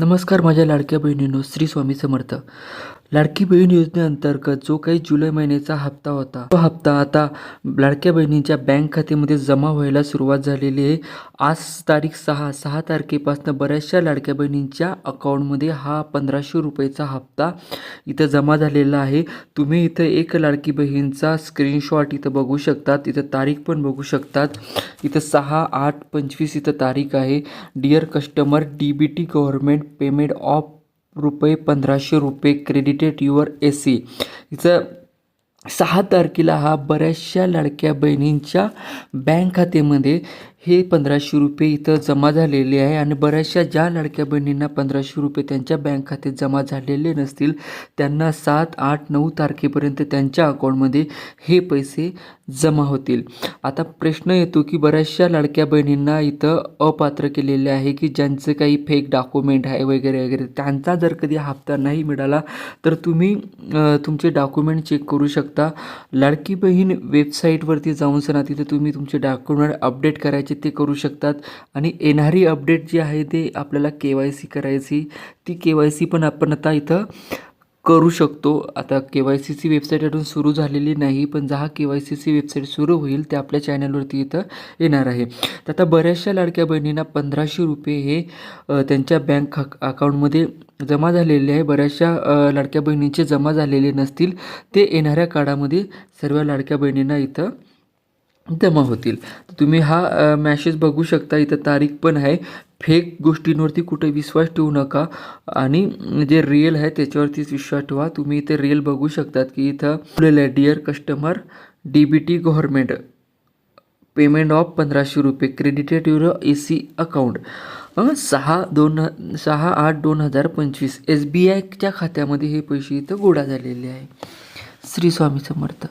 नमस्कार माझ्या लाडक्या बहिणींनो श्री स्वामी समर्थ. लाडकी बहीण योजनेअंतर्गत जो काही जुलै महिन्याचा हप्ता होता तो हप्ता आता लाडक्या बहिणींच्या बँक खात्यामध्ये जमा व्हायला सुरुवात झालेली आहे. आज तारीख सहा सहा तारखेपासून बऱ्याचशा लाडक्या बहिणींच्या अकाउंटमध्ये हा पंधराशे रुपयेचा हप्ता इथं जमा झालेला आहे. तुम्ही इथं एक लाडकी बहीणचा स्क्रीनशॉट इथं बघू शकतात इथं तारीख पण बघू शकतात. इथं सहा आठ पंचवीस इथं तारीख आहे. Dear customer D B T government payment of रुपये पंधराशे रुपये क्रेडिटेड युअर ए सी हिचं सहा तारखेला हा बऱ्याचशा लाडक्या बहिणींच्या बँक खात्यामध्ये हे पंधराशे रुपये इथं जमा झालेले आहे आणि बऱ्याचशा ज्या लाडक्या बहिणींना पंधराशे रुपये त्यांच्या बँक खात्यात जमा झालेले नसतील त्यांना सात आठ नऊ तारखेपर्यंत त्यांच्या अकाउंटमध्ये हे पैसे जमा होतील. आता प्रश्न येतो की बऱ्याचशा लाडक्या बहिणींना इथं अपात्र केलेले आहे की ज्यांचं काही फेक डॉक्युमेंट आहे वगैरे वगैरे. त्यांचा जर कधी हप्ता नाही मिळाला तर तुम्ही तुमचे डॉक्युमेंट चेक करू शकता. लाडकी बहीण वेबसाईटवरती जाऊन सणा तिथे तुम्ही तुमचे डॉक्युमेंट अपडेट करायचे ते करू शकतात. आणि येणारी अपडेट जी आहे ते आपल्याला के वाय सी करायची ती के वाय सी पण आपण आता इथं करू शकतो. आता के वाय सीची वेबसाईट अजून सुरू झालेली नाही पण जहा के वाय सीची वेबसाईट सुरू होईल ते आपल्या चॅनलवरती इथं येणार आहे. तर आता बऱ्याचशा लाडक्या बहिणींना पंधराशे रुपये हे त्यांच्या बँक अकाउंटमध्ये जमा झालेले आहे. बऱ्याचशा लाडक्या बहिणींचे जमा झालेले नसतील ते येणाऱ्या काळामध्ये सर्व लाडक्या बहिणींना इथं जमा होतील. तुम्ही हा मॅसेज बघू शकता इथं तारीख पण आहे. फेक गोष्टींवरती कुठे विश्वास ठेवू नका. आणि जे रिअल आहे त्याच्यावरतीच विश्वास ठेवा. तुम्ही इथे रिअल बघू शकतात की इथं बोललेलं आहे dear customer D B T government payment of पंधराशे रुपये credited your A C account सहा दोन सहा आठ दोन हजार पंचवीस. एस बी आयच्या खात्यामध्ये हे पैसे इथं गोळा झालेले आहे. श्री स्वामी समर्थ.